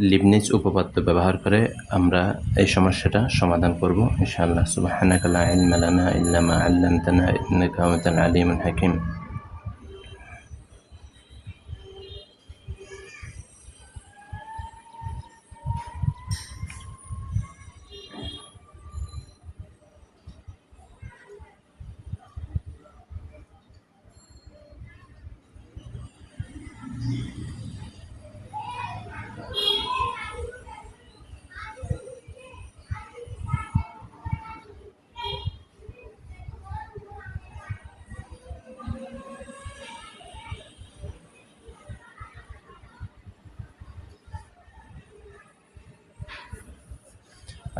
Leibniz উপপাদ্য ব্যবহার করে আমরা এই সমস্যাটা সমাধান করব, ইনশাআল্লাহ। সুবাহ লা ইলমা লানা ইল্লা 'আল্লামতানা ইন্নাকা হাকিম।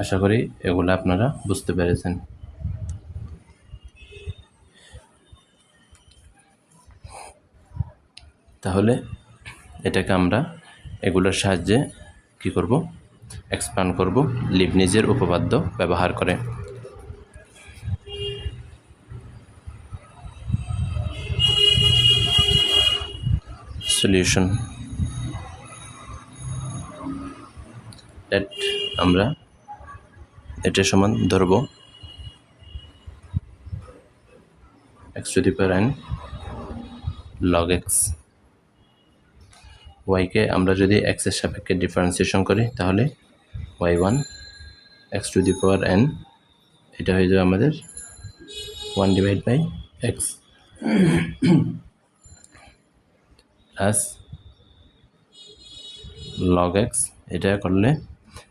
আশা করি এগুলো আপনারা বুঝতে পেরেছেন। তাহলে এটাকে আমরা এগুলোর সাহায্যে কি করব? এক্সপ্যান্ড করব লিবনিজের উপপাদ্য ব্যবহার করে। সলিউশন লেট আমরা এটা সমান ধরব x to the power n log x ওয়াইকে আমরা যদি এক্সের সাপেক্ষে ডিফারেন্সিয়েশন করি, তাহলে y one x to the power n এটা হয়ে যাবে আমাদের one divide by x plus log x এটা করলে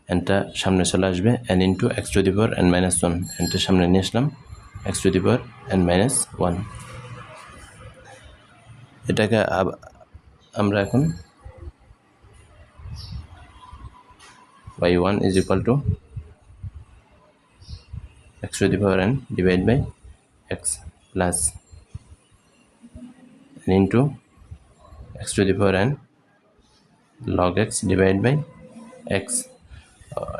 এনটা সামনে চলে আসবে n into x to the power n minus one এনটা সামনে নিয়ে আসলাম x to the power n minus one এটাকে আমরা এখন y one is equal to x to the power n divide by x plus n into x to the power n log x divided by x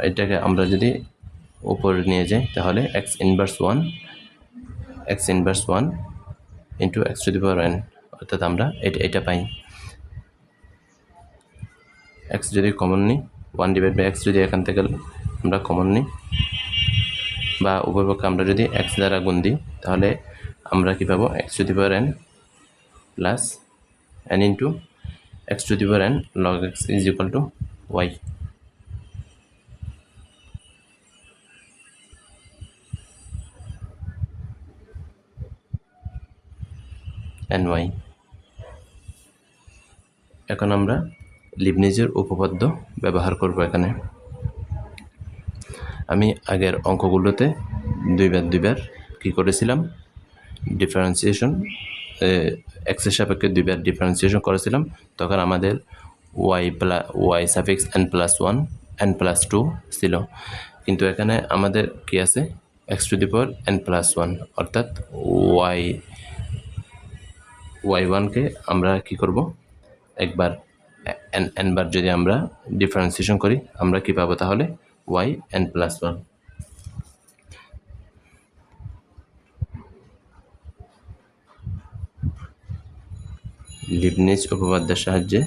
এটাকে আমরা যদি উপরে নিয়ে যাই, তাহলে x inverse one x inverse one into x to the power n অর্থাৎ আমরা এটা এটা পাই। এক্স যদি কমন নিই ওয়ান ডিভাইড বাই এক্স যদি এখান থেকে আমরা কমন নিই, বা উপরপক্ষে আমরা যদি এক্স দ্বারা গুণ দিই, তাহলে আমরা কী পাবো? X to the power n plus n into x to the power n log x is equal to y n y এখন আমরা লিবনিজের উপপাদ্য ব্যবহার করব এখানে। আমি আগের অঙ্কগুলোতে দুইবার দুইবার কী করেছিলাম? ডিফারেন্সিয়েশন এক্সের সাপেক্ষে দুইবার ডিফারেন্সিয়েশন করেছিলাম। তখন আমাদের y plus y suffix n plus one n plus two ছিল। কিন্তু এখানে আমাদের কি আছে? X to the power n plus one অর্থাৎ ওয়াই ওয়াই ওয়ানকে আমরা কি করব? একবার এন এন বার যদি আমরা ডিফারেন্সিয়েশন করি, আমরা কি পাবো তাহলে? Y n plus one Leibniz উপপাদ্যের সাহায্যে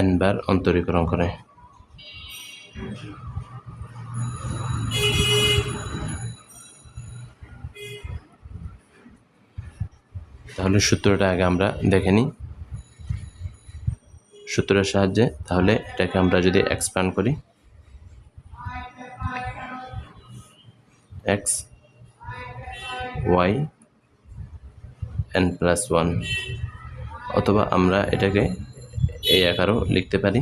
এনবার অন্তরীকরণ করে। তাহলে সূত্রটা আগে আমরা দেখে নিই। সূত্রের সাহায্যে তাহলে এটাকে আমরা যদি এক্সপ্যান্ড করি। X y n plus one অথবা আমরা এটাকে এই আকারও লিখতে পারি।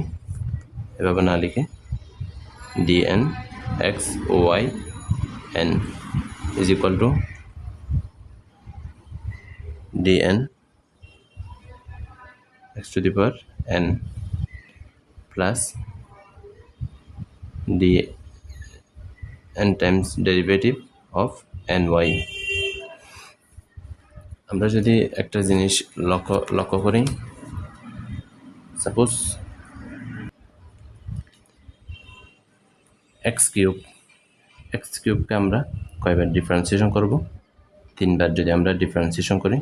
এভাবে না লিখে dn x y n is equal to dn x to the power n plus dn times derivative of ny আমরা যদি একটা জিনিস লক্ষ্য লক্ষ্য করি সাপোজ এক্স কিউব এক্স কিউবকে আমরা কয়বার ডিফারেন্সিয়েশন করব? তিনবার যদি আমরা ডিফারেন্সিয়েশন করি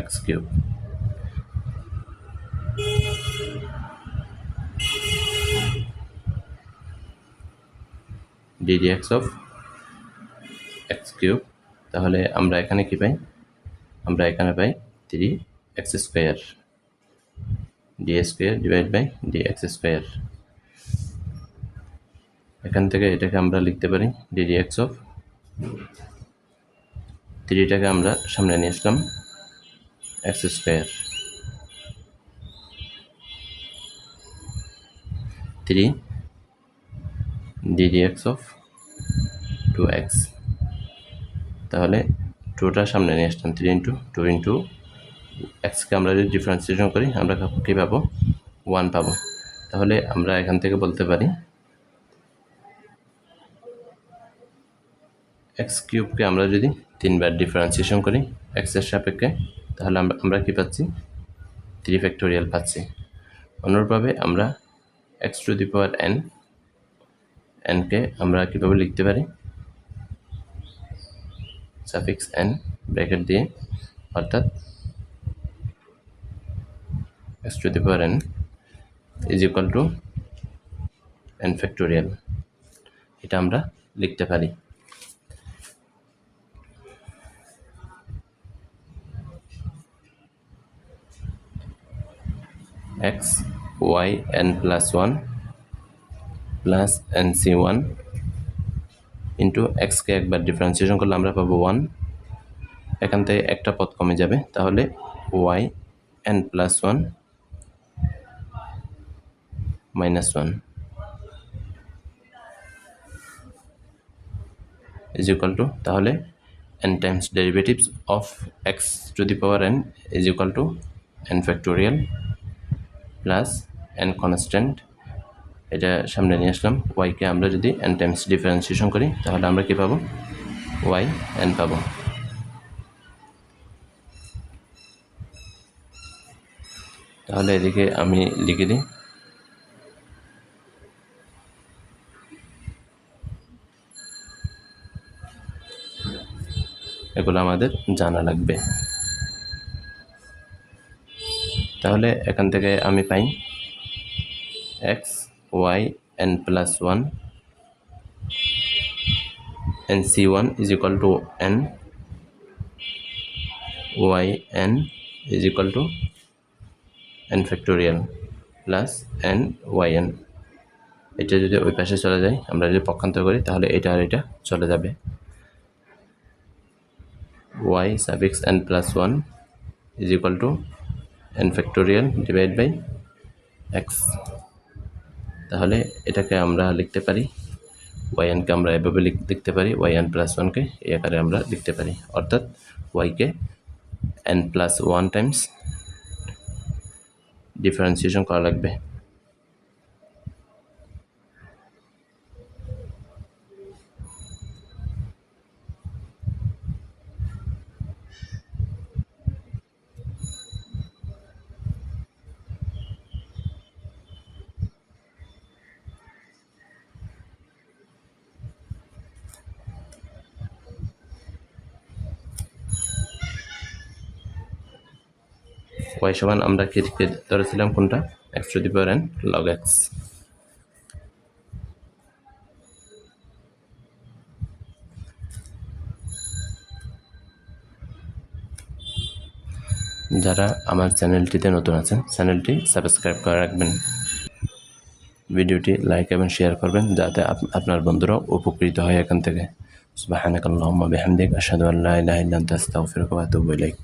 x cube ddx of x cube তাহলে আমরা এখানে কি পাই? আমরা এখানে পাই three x square d square divide by d x square এখান থেকে এটাকে আমরা লিখতে পারি ডিডি এক্স অফ থ্রিটাকে আমরা সামনে নিয়ে আসলাম। X square three dd x of two x তাহলে টুটা সামনে নিয়ে আসতাম থ্রি ইন্টু টু ইন্টু এক্সকে আমরা যদি ডিফারেন্সিয়েশন করি, আমরা কী পাবো? ওয়ান পাবো। তাহলে আমরা এখান থেকে বলতে পারি এক্স কিউবকে আমরা যদি তিনবার ডিফারেন্সিয়েশন করি এক্সের সাপেক্ষে তাহলে আমরা কী পাচ্ছি? থ্রি ফ্যাক্টোরিয়াল পাচ্ছি। অনুরূপভাবে আমরা x to the power n NK আমরা কীভাবে লিখতে পারি? সাফিক্স এন ব্র্যাকেট দিয়ে, অর্থাৎ x to the power n is equal to n factorial এটা আমরা লিখতে পারি। X y n plus one plus n C one into এক্সকে একবার ডিফারেন্সিয়েশন করলে আমরা পাবো ওয়ান এখান থেকে একটা পদ কমে যাবে, তাহলে y n plus one minus one is equal to, তাহলে n times derivatives of x to the power n is equal to n factorial plus n constant, এটা সামনে নিয়ে আসলাম ওয়াইকে আমরা যদি এন টাইমস ডিফারেন্সিয়েশন করি, তাহলে আমরা কি পাবো? ওয়াই এন পাবো। তাহলে এদিকে আমি লিখে দিই। এগুলো আমাদের জানা লাগবে। তাহলে এখান থেকে আমি পাই x y n plus one n C one is equal to n y n is equal to n factorial plus n y n এটা যদি ওই পাশে চলে যায়, আমরা যদি পক্ষান্তর করি, তাহলে এটা আর এটা চলে যাবে। Y suffix n plus one is equal to n factorial divide by x তাহলে এটাকে আমরা লিখতে পারি ওয়াই এনকে আমরা এভাবে লিখতে পারি ওয়াই এন প্লাস ওয়ানকে এই আকারে আমরা লিখতে পারি। অর্থাৎ ওয়াইকে n plus one times differentiation করা লাগবে। ওয়াই সমান আমরা কি ধরেছিলাম কোনটা? X to the power n log x যারা আমার চ্যানেলটিতে নতুন আছেন, চ্যানেলটি সাবস্ক্রাইব করে রাখবেন। ভিডিওটি লাইক এবং শেয়ার করবেন, যাতে আপনার বন্ধুরা উপকৃত হয় এখান থেকে। সুবহানাকাল্লাহুম্মা বিহামদিক, আশহাদু আল্লা ইলাহা ইল্লা আনতা, আস্তাগফিরুকা ওয়া আতুবু ইলাইক।